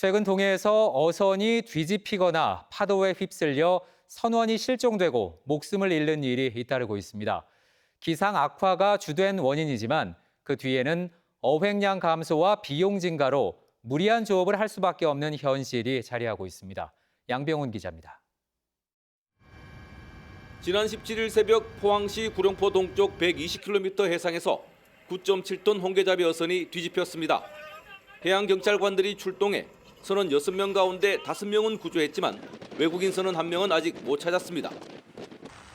최근 동해에서 어선이 뒤집히거나 파도에 휩쓸려 선원이 실종되고 목숨을 잃는 일이 잇따르고 있습니다. 기상 악화가 주된 원인이지만 그 뒤에는 어획량 감소와 비용 증가로 무리한 조업을 할 수밖에 없는 현실이 자리하고 있습니다. 양병훈 기자입니다. 지난 17일 새벽 포항시 구룡포 동쪽 120km 해상에서 9.7톤 홍게잡이 어선이 뒤집혔습니다. 해양경찰관들이 출동해 선원 6명 가운데 5명은 구조했지만 외국인 선원 1명은 아직 못 찾았습니다.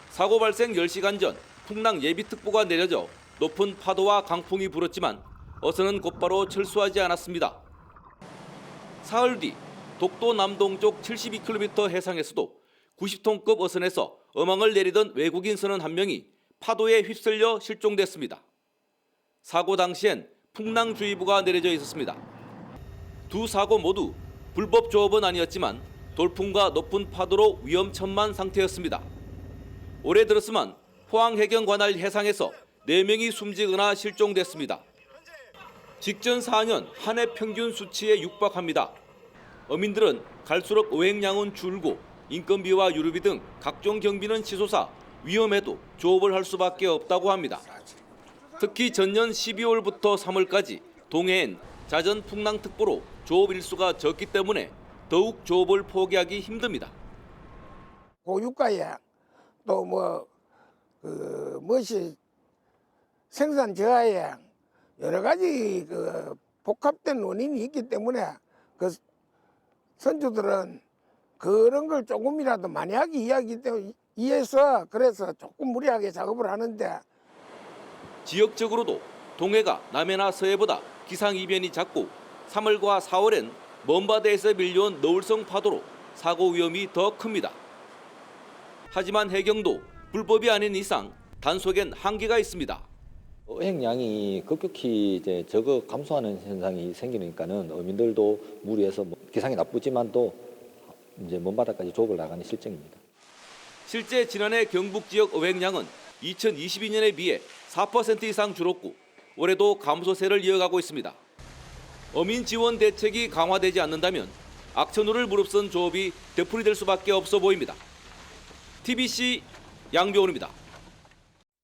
사고 발생 10시간 전 풍랑 예비특보가 내려져 높은 파도와 강풍이 불었지만 어선은 곧바로 철수하지 않았습니다. 사흘 뒤 독도 남동쪽 72km 해상에서도 90톤급 어선에서 어망을 내리던 외국인 선원 한 명이 파도에 휩쓸려 실종됐습니다. 사고 당시엔 풍랑주의보가 내려져 있었습니다. 두 사고 모두 불법 조업은 아니었지만 돌풍과 높은 파도로 위험천만 상태였습니다. 올해 들었으면 포항 해경 관할 해상에서 4명이 숨지거나 실종됐습니다. 직전 4년 한 해 평균 수치에 육박합니다. 어민들은 갈수록 어획량은 줄고 인건비와 유류비 등 각종 경비는 치솟아 위험해도 조업을 할 수밖에 없다고 합니다. 특히 전년 12월부터 3월까지 동해엔 자전 풍랑특보로 조업 일수가 적기 때문에 더욱 조업을 포기하기 힘듭니다. 고유가에 또뭐 그 무엇이 생산 저하에 여러 가지 그 복합된 원인이 있기 때문에 그 선주들은 그런 걸 조금이라도 만약에 이야기 때문에 이해해서 그래서 조금 무리하게 작업을 하는데 지역적으로도 동해가 남해나 서해보다 기상 이변이 작고 3월과 4월엔 먼바다에서 밀려온 너울성 파도로 사고 위험이 더 큽니다. 하지만 해경도 불법이 아닌 이상 단속엔 한계가 있습니다. 어획량이 급격히 이제 적어 감소하는 현상이 생기니까는 어민들도 무리해서 뭐 기상이 나쁘지만 또 이제 먼 바다까지 조업을 나가는 실정입니다. 실제 지난해 경북 지역 어획량은 2022년에 비해 4% 이상 줄었고 올해도 감소세를 이어가고 있습니다. 어민 지원 대책이 강화되지 않는다면 악천후를 무릅쓴 조업이 되풀이될 수밖에 없어 보입니다. TBC 양병훈입니다.